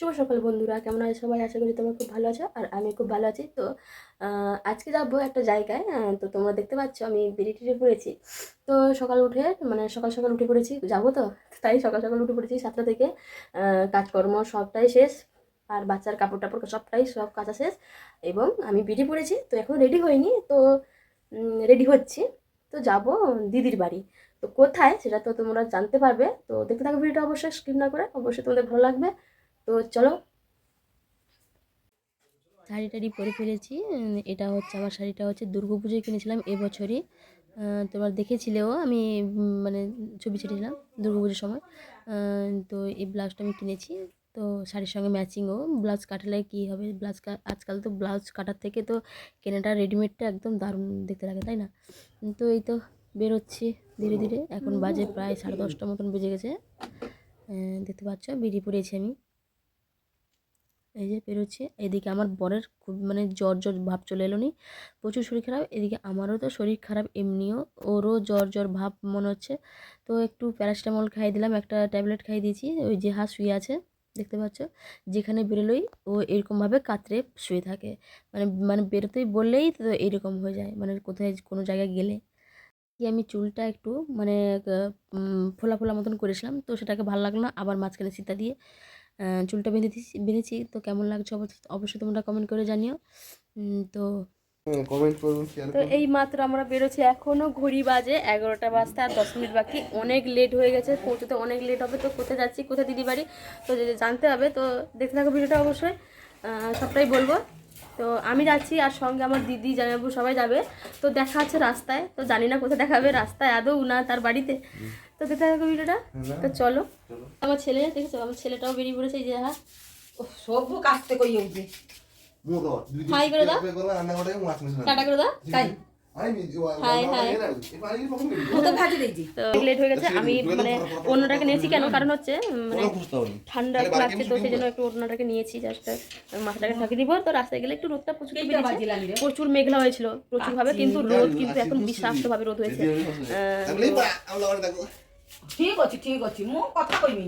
শুভ সকাল বন্ধুরা, কেমন আছে সবাই? আশা করি তোমরা খুব ভালো আছো আর আমি খুব ভালো আছি। তো আজকে যাব একটা জায়গায় তো তোমরা দেখতে পাচ্ছ আমি বেরিয়ে টেরিয়ে পড়েছি। তো সকাল উঠে মানে সকাল সকাল উঠে পড়েছি, যাব তো? তাই সকাল সকাল উঠে পড়েছি, সাতটা থেকে কাজকর্ম সবটাই শেষ। আর বাচ্চার কাপড় টাপড় সবটাই সব কাঁচা শেষ। এবং আমি বেরিয়ে পড়েছি, তো এখন রেডি হইনি তো রেডি হচ্ছি। তো যাব দিদির বাড়ি। তো কোথায় সেটা তো তোমরা জানতে পারবে। তো দেখতে থাকো ভিডিওটা অবশ্যই স্কিপ না করে, অবশ্যই তোমাদের ভালো লাগবে। তো চলো। শাড়ি টাড়ি পরে ফেলেছি। এটা হচ্ছে, আমার শাড়িটা হচ্ছে দুর্গা পুজোয় কিনেছিলাম এবছরই। তোমার দেখেছিলেও আমি মানে ছবি ছেড়েছিলাম দুর্গা পুজোর সময়। তো এই ব্লাউজটা আমি কিনেছি। তো শাড়ির সঙ্গে ম্যাচিংও। ব্লাউজ কাটালে কী হবে? ব্লাউজ আজকাল তো ব্লাউজ কাটার থেকে তো কেনাটা, রেডিমেডটা একদম দারুণ দেখতে লাগে, তাই না? তো এই তো বেরোচ্ছি ধীরে ধীরে। এখন বাজে প্রায় সাড়ে দশটা মতন বেজে গেছে। দেখতে পাচ্ছ, বেরিয়ে পড়েছি আমি। এই যে বেরোচ্ছে, এদিকে আমার বরের খুব মানে জ্বর জ্বর ভাব চলে এলো নি, প্রচুর শরীর খারাপ, এদিকে আমারও তো শরীর খারাপ এমনিও, ওরও জ্বর জ্বর ভাব মনে হচ্ছে, তো একটু প্যারাসিটামল খাইয়ে দিলাম, একটা ট্যাবলেট খাইয়ে দিয়েছি, ওই যে হাত শুয়ে আছে, দেখতে পাচ্ছ, যেখানে বেরোলোই ও এরকমভাবে কাতরে শুয়ে থাকে মানে মানে বেরোতেই বললেই তো এরকম হয়ে যায় মানে কোথায় কোনো জায়গায় গেলে, কি আমি চুলটা একটু মানে ফোলা ফোলা মতন করেছিলাম, তো সেটাকে ভালো লাগল না, আবার মাঝখানে সিতা দিয়ে চুলটা বেঁধে বেঁধেছি। তো কেমন লাগছে অবশ্য- অবশ্যই তোমরা কমেন্ট করে জানিও। তো তো এই মাত্র আমরা বেরোছি এখনও ঘড়ি বাজে এগারোটা বাজতে আর দশ মিনিট বাকি। অনেক লেট হয়ে গেছে পৌঁছতে অনেক লেট হবে। তো কোথায় যাচ্ছি কোথায় দিদি বাড়ি? তো যদি জানতে হবে। তো দেখতে থাকো ভিডিওটা অবশ্যই। সবটাই বলব। তো আমি যাচ্ছি আর সঙ্গে আমার দিদি জামাইবাবু সবাই যাবে। তো দেখা আছে রাস্তায়। তো জানি না কোথায় দেখাবে রাস্তায় আদৌ না তার বাড়িতে। তো দেখতে থাকো ভিডিওটা। তো চলো। আমার ছেলে দেখেছ? আমার ছেলেটাও বেরিয়ে পড়েছে এই যে হ্যাঁ সভ্য কাটতে কই উঠবে হাই করে দাও। টাটা করে দাও। তাই? আমি হয়ে মানে অন্যটাকে নিয়েছি কেন? কারণ হচ্ছে মানে ঠান্ডা লাগছে তো সেই জন্য একটু ওড়নাটাকে নিয়েছি জাস্ট মাথাটাকে ঢাকি দিব। তো রাস্তায় গেলে একটু রোদটা প্রচুর প্রচুর মেঘলা হয়েছিল। প্রচুর ভাবে কিন্তু রোদ কিন্তু এখন বিষাক্ত ভাবে রোদ হয়েছে। ঠিক আছে ঠিক আছে মু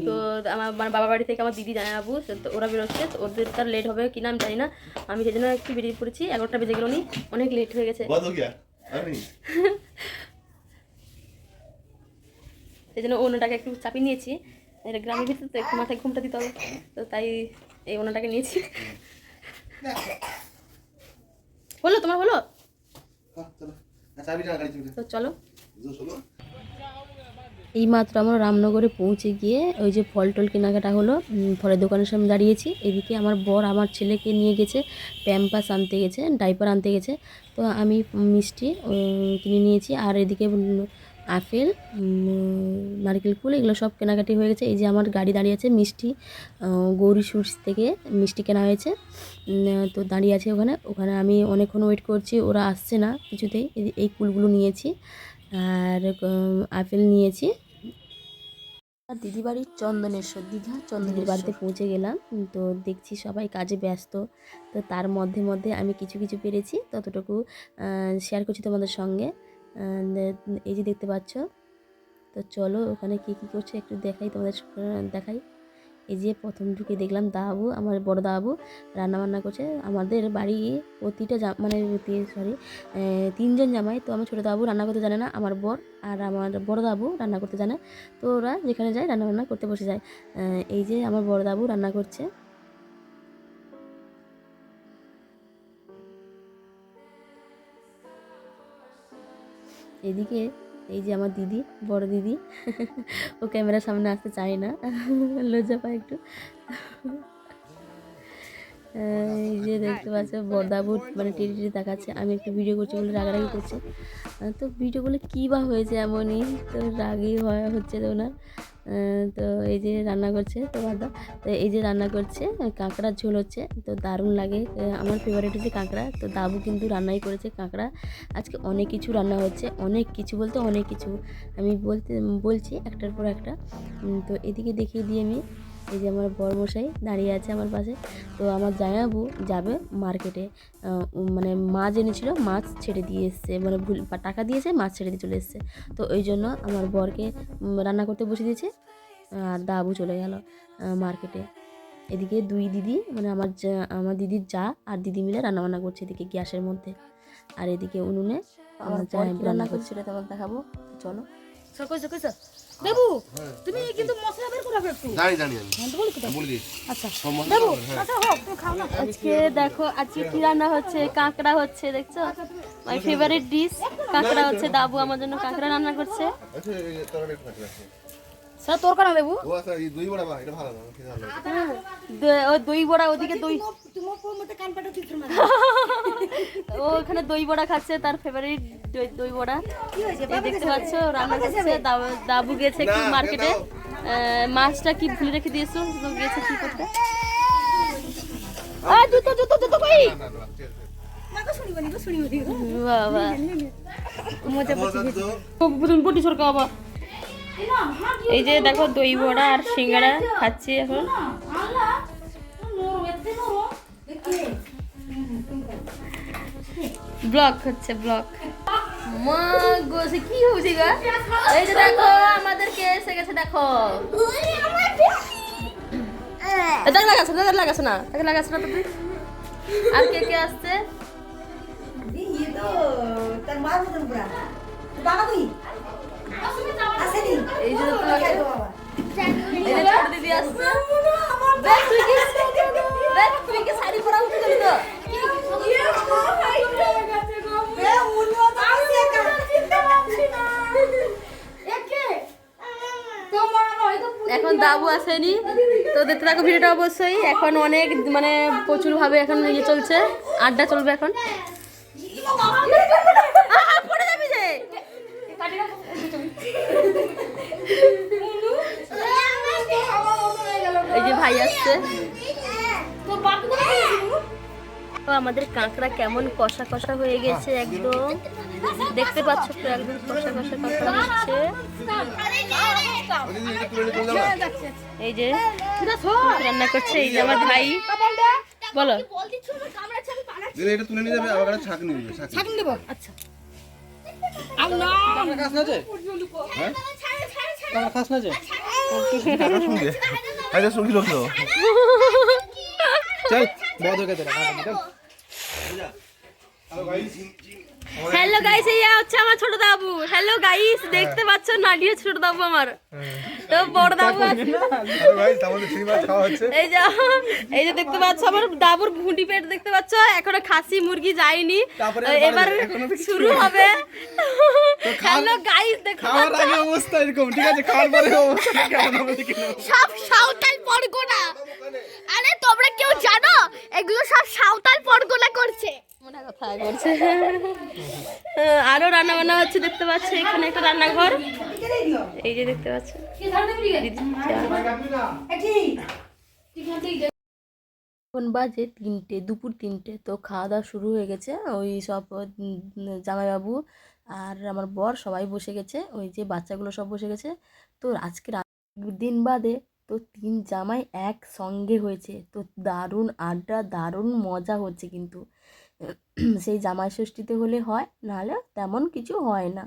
তো আমার মানে বাবা বাড়ি থেকে আমার দিদি ওরা বেরোচ্ছে তো ওদের লেট হবে কি না আমি জানি না। আমি সেই জন্য একটু পড়েছি অনেক লেট হয়ে গেছে। সেই জন্য একটু চাপিয়ে নিয়েছি। গ্রামের ভিতরে তো একটু মাথায় ঘুমটা দিতে হবে তো তাই এই ওনাটাকে নিয়েছি। হলো তোমার হলো? তো চলো। এইমাত্র আমরা রামনগরে পৌঁছে গিয়ে ওই যে ফল টল কেনাকাটা হলো ফলের দোকানের সামনে দাঁড়িয়েছি। এদিকে আমার বর আমার ছেলেকে নিয়ে গেছে, প্যাম্পাস আনতে গেছে, ডাইপার আনতে গেছে। তো আমি মিষ্টি কিনে নিয়েছি। আর এদিকে আপেল নারকেল কুল, এগুলো সব কেনাকাটি হয়ে গেছে। এই যে আমার গাড়ি দাঁড়িয়ে আছে, মিষ্টি গৌরী সুইটস থেকে মিষ্টি কেনা হয়েছে। তো দাঁড়িয়ে আছে ওখানে। ওখানে আমি অনেকক্ষণ ওয়েট করছি, ওরা আসছে না কিছুতেই। এই কুলগুলো নিয়েছি। আর আপেল নিয়েছি। আর দিদি বাড়ির চন্দনেশ্বর দীঘা চন্দনের বাড়িতে পৌঁছে গেলাম। তো দেখছি সবাই কাজে ব্যস্ত। তো তার মধ্যে মধ্যে আমি কিছু কিছু পেরেছি ততটুকু শেয়ার করছি তোমাদের সঙ্গে। এই যে দেখতে পাচ্ছ তো চলো ওখানে কী কী করছে একটু দেখাই তোমাদের দেখাই। এই যে প্রথম ঢুকে দেখলাম দাবু, আমার বড় দাবু রান্না বান্না করছে। আমাদের বাড়ি প্রতিটা জা মানে সরি তিনজন জামাই। তো আমার ছোটো দাবু রান্না করতে জানে না, আমার বর আর আমার বড় দাবু রান্না করতে জানে। তো ওরা যেখানে যায় রান্না বান্না করতে বসে যায়। এই যে আমার বড় দাবু রান্না করছে। এদিকে এই যে আমার দিদি, বড় দিদি। ও ক্যামেরার সামনে আসতে চায় না। লজ্জা পায় একটু। এই যে দেখতে পাচ্ছ বড়দাবু মানে টেরি টেরি তাকাচ্ছে আমি একটু ভিডিও করছি বলে রাগারাগি করছে। তো ভিডিও বলে কী বা হয়েছে এমনই, তো রাগই হয়, হচ্ছে তো না। তো এই যে রান্না করছে তো বাদা তো এই যে রান্না করছে কাঁকড়ার ঝোল হচ্ছে, তো দারুণ লাগে। আমার ফেভারিট হচ্ছে কাঁকড়া, তো দাবু কিন্তু রান্নাই করেছে কাঁকড়া। আজকে অনেক কিছু রান্না হচ্ছে, অনেক কিছু বলতে অনেক কিছু। আমি বলতে, বলছি একটার পর একটা। তো এদিকে দেখিয়ে দিই আমি। এই যে আমার বরমশাই দাঁড়িয়ে আছে আমার পাশে। তো আমার জামাইবাবু যাবে মার্কেটে। মানে মাছ এনেছিল মাছ ছেড়ে দিয়ে এসছে মানে ভুল বা টাকা দিয়েছে মাছ ছেড়ে দিয়ে চলে এসছে। তো ওই জন্য আমার বরকে রান্না করতে বসে দিয়েছে আর দাবু চলে গেল মার্কেটে। এদিকে দুই দিদি মানে আমার যা আমার দিদির যা আর দিদি মিলে রান্নাবান্না করছে এদিকে গ্যাসের মধ্যে। আর এদিকে উনুনে আমার যা রান্না করছে। তোমার দেখাবো? চলো। কইছো কইছো দেবু তুমি কিন্তু মশলা বের করে একটু। জানি জানি আমি হ্যাঁ, বলি আচ্ছা। দেবু হ্যাঁ। আচ্ছা হোক তুমি খাও না। আজকে দেখো আজকে কি রান্না হচ্ছে কাঁকড়া হচ্ছে দেখছ? মাই ফেভারিট ডিশ কাঁকড়া হচ্ছে দাবু আমার জন্য কাঁকড়া রান্না করছে। স্যার তোর কানা দেবু। ও আচ্ছা এই দই বড়া বা এটা ভালো না খেতে ভালো দ- ও দই বড়া ওদিকে দই। তোমার কোন মতে কান পাটা ঠিক না। ও ওখানে দই বড়া খাচ্ছে তার ফেভারিট দই বড়া। দেখতে পাচ্ছ রান্না করছে দাব- দাবু গেছে না, মার্কেটে মাছটা কি ভুলে রেখে দিয়েছ? তো গেছে কি করতে? আ জুতো জুতো জুতো কই? বাবা। মজা বুঝুন পটি সরকার বাবা এই যে দেখো দই বড়া আর সিঙ্গারা খাচ্ছি এখন। ব্লক হচ্ছে, ব্লক। মা গো, সে কি হচ্ছে গো? এই যে দেখো আমাদের কে এসে গেছে, দেখো। তাকে লাগাছে তাকে লাগাছে না তাকে লাগাছে না তুই আর কে কে আসছে? তার পুরা। বাবা আসেনি এই যে তোমার এই যে ছোট দিদি আসছে। দেখ তুই কি দেখ তুই কি শাড়ি পরা উঠে গেলি তো। এখন দাবু আসেনি। তো দেখতে থাকো ভিডিওটা অবশ্যই। এখন অনেক মানে প্রচুর ভাবে এখন ইয়ে চলছে। আড্ডা চলবে এখন আহা, পড়ে যাবি যে এই যে ভাই আসছে তো আমাদের কাঁকড়া কেমন কষা কষা হয়ে গেছে একদম দেখতে পাচ্ছ তো একদম কষা কষা কাঁকড়া হচ্ছে এই যে রান্না করছে এই যে আমার ভাই বলো এটা তুলে নিয়ে যাবে আবার আচ্ছা হ্যাঁ আরে শুনকি লোক তো चल बहुत हो गया तेरा खत्म, चल হ্যালো গাইস এই হচ্ছে আমার ছোট দাবু হ্যালো গাইস দেখতে পাচ্ছ নাডিয়া ছোট দাবু আমার তো বড় দাবু আরে ভাই তাহলে সিনেমা খাওয়া হচ্ছে। এই যে এই যে দেখতে পাচ্ছ আমার দাবুর ঘুঁটি পেট দেখতে পাচ্ছ এখনও খাসি মুরগি যায়নি। এবার শুরু হবে। হ্যালো গাইস দেখতে খাওয়ার আগে অবস্থা এরকম ঠিক আছে? খাওয়ার পরে অবস্থা কেমন হবে সব সাঁওতাল পরগনা। আরে তোমরা কেউ জানো? এগুলো সব সাঁওতাল পরগনা করছে। আরও রান্না বান্না হচ্ছে, দেখতে পাচ্ছ এখানে একটা রান্নাঘর। এই যে দেখতে পাচ্ছ। এখন বাজে তিনটে, দুপুর তিনটে, তো খাওয়া দাওয়া শুরু হয়ে গেছে। ওই সব জামাইবাবু আর আমার বর সবাই বসে গেছে। ওই যে বাচ্চাগুলো সব বসে গেছে। তো আজকে দিন বাদে তো তিন জামাই এক সঙ্গে হয়েছে। তো দারুণ আড্ডা, দারুণ মজা হচ্ছে কিন্তু। সেই জামাই ষষ্ঠীতে হলে হয়, নাহলে তেমন কিছু হয় না।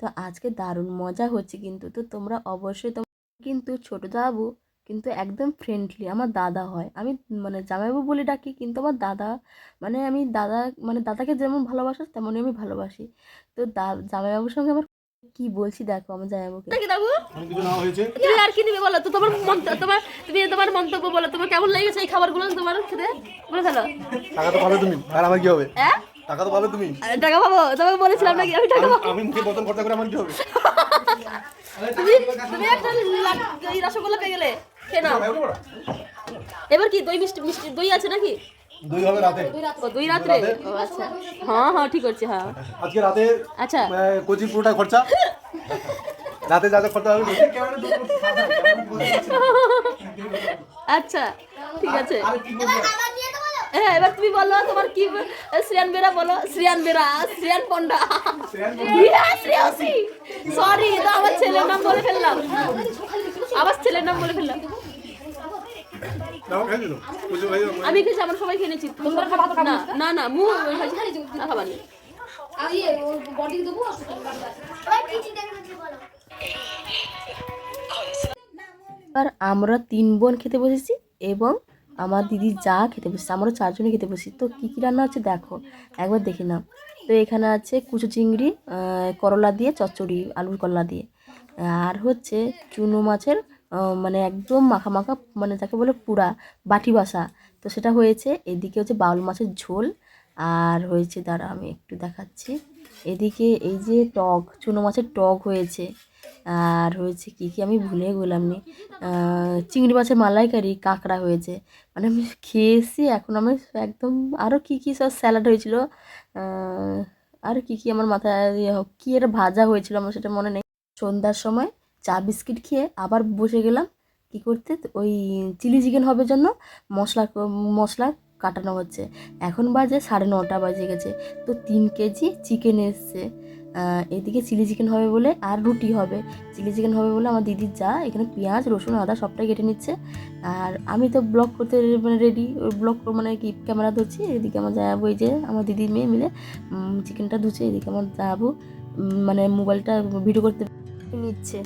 তো আজকে দারুণ মজা হচ্ছে কিন্তু। তো তোমরা অবশ্যই তোমরা কিন্তু ছোট দাবু কিন্তু একদম ফ্রেন্ডলি আমার দাদা হয়। আমি মানে জামাইবাবু বলে ডাকি কিন্তু আমার দাদা মানে আমি দাদা মানে দাদাকে যেমন ভালোবাসো, তেমনই আমি ভালোবাসি। তো দা, জামাইবাবুর সঙ্গে আমার কি বলছি দেখো আমার জামাইবাবুকে নাকি দাবু তুমি আর কি নিবে বলো তো? তোমার মন্তব্য তোমার তুমি তোমার মন্তব্য বলো তোমার কেমন লেগেছে এই খাবারগুলো তোমার খেতে? বলে ফেলো। টাকা তো পাবে তুমি আর আমার কি হবে? হ্যাঁ? টাকা তো পাবে তুমি। টাকা পাবো তোমাকে বলেছিলাম নাকি আমি টাকা পাবো। আমি মুখে বদল করতে করে আমার কি হবে? তুমি তুমি একটা এই রসগোল্লা পেয়ে গেলে খেয়ে নাও। এবার কি দই মিষ্টি মিষ্টি দই আছে নাকি? দুই হবে রাতে। ও দই রাত্রে ও আচ্ছা। হ্যাঁ হ্যাঁ ঠিক আছে হ্যাঁ। আজকে রাতে আচ্ছা। কোচিং পুরোটা খরচা। রাতে যা যা খরচা হবে আচ্ছা ঠিক আছে। হ্যাঁ এবার তুমি বলো তোমার কি শ্রিয়ান বেরা বলো। শ্রিয়ান বেরা শ্রিয়ান পন্ডা হ্যাঁ সরি তো আমার ছেলের নাম বলে ফেললাম। আমার ছেলের নাম বলে ফেললাম নাও খাই দিল বুঝো ভাই আমি খেয়েছি আমার সবাই তোমরা না। না? না মু না খাবানি। এবার আমরা তিন বোন খেতে বসেছি এবং আমার দিদি যা খেতে বসেছে আমারও চারজনে খেতে বসেছি। তো কী কী রান্না হচ্ছে দেখো একবার দেখে নাও। তো এখানে আছে কুচো চিংড়ি করলা দিয়ে চচ্চড়ি আলুর করলা দিয়ে। আর হচ্ছে চুনো মাছের মানে একদম মাখা মাখা মানে যাকে বলে পুরা, বাটি বাসা। তো সেটা হয়েছে, এদিকে হচ্ছে বাউল মাছের ঝোল, আর হয়েছে, দাঁড়া আমি একটু দেখাচ্ছি। এদিকে এই যে টক, চুনো মাছের টক হয়েছে, আর হয়েছে কি কি আমি ভুলে গেলাম নি। চিংড়ি মাছের মালাইকারি, কাঁকড়া হয়েছে। মানে আমি খেয়েছি, এখন আমি একদম আরও কী কী সব স্যালাড হয়েছিল আর কি কি আমার মাথায় ইয়ে কি একটা ভাজা হয়েছিল আমার, সেটা মনে নেই। সন্ধ্যার সময় চা বিস্কিট খেয়ে আবার বসে গেলাম। কি করতে? ওই চিলি চিকেন হবে জন্য মশলা মশলা কাটানো হচ্ছে। এখন বাজে সাড়ে নটা বাজে গেছে। তো তিন কেজি চিকেন এসছে। এদিকে চিলি চিকেন হবে বলে আর রুটি হবে। চিলি চিকেন হবে বলে আমার দিদির যা, এখানে পেঁয়াজ, রসুন, আদা সবটাই কেটে নিচ্ছে। আর আমি তো ব্লগ করতে মানে রেডি ওই ব্লগ মানে কি ক্যামেরা ধরছি, এদিকে আমার যাব এই যে আমার দিদির মেয়ে মিলে চিকেনটা ধুচ্ছে, এদিকে আমার যাব মানে মোবাইলটা ভিডিও করতে নিচ্ছে।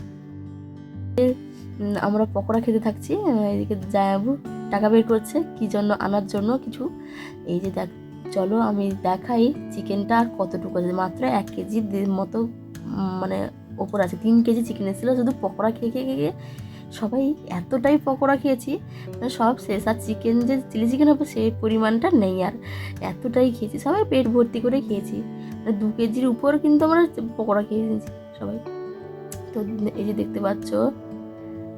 আমরা পকোড়া খেতে থাকছি। এদিকে যাব টাকা বের করছে, কি জন্য আনার জন্য কিছু। এই যে দেখ, চলো আমি দেখাই চিকেনটা আর কতটুকু আছে। মাত্র এক কেজি মতো মানে ওপর আছে। তিন কেজি চিকেন এসেছিল, শুধু পকোড়া খেয়ে খেয়ে খেয়ে সবাই এতটাই পকোড়া খেয়েছি। মানে সব শেষ। আর চিকেন যে চিলি চিকেন হবে, সেই পরিমাণটা নেই আর। এতটাই খেয়েছি। সবাই পেট ভর্তি করে খেয়েছি। মানে দু কেজির উপর কিন্তু আমরা পকোড়া খেয়ে নিয়েছি, সবাই। তো এই যে দেখতে পাচ্ছ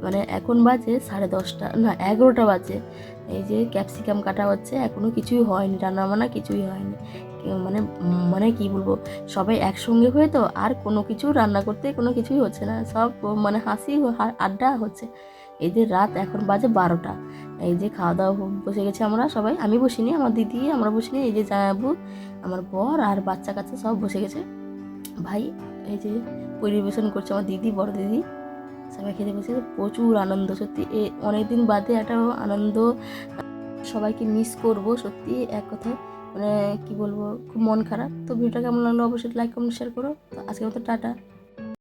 মানে এখন বাজে সাড়ে দশটা, না এগারোটা বাজে। এই যে ক্যাপসিকাম কাটা হচ্ছে এখনও কিছুই হয়নি, রান্না বান্না কিছুই হয়নি। মানে মানে কি বলব, সবাই একসঙ্গে হয়ে তো আর কোনো কিছু রান্না করতে কোনো কিছুই হচ্ছে না, সব মানে হাসি আড্ডা হচ্ছে। এই যে রাত এখন বাজে বারোটা, এই যে খাওয়া দাওয়া বসে গেছে আমরা সবাই, আমি বসিনি, আমার দিদি, আমরা বসিনি, এই যে জায়াবু আমার বর আর বাচ্চা কাচ্চা সব বসে গেছে। ভাই এই যে পরিবেশন করছে আমার দিদি, বড় দিদি। সবাই খেতে বসে প্রচুর আনন্দ, সত্যি। এ অনেকদিন বাদে একটা আনন্দ, সবাইকে মিস করব, সত্যি এক কথায় মানে কী বলব, খুব মন খারাপ। তো ভিডিওটা কেমন লাগল অবশ্যই লাইক কমেন্ট শেয়ার করো। তো আজকের মতো টাটা।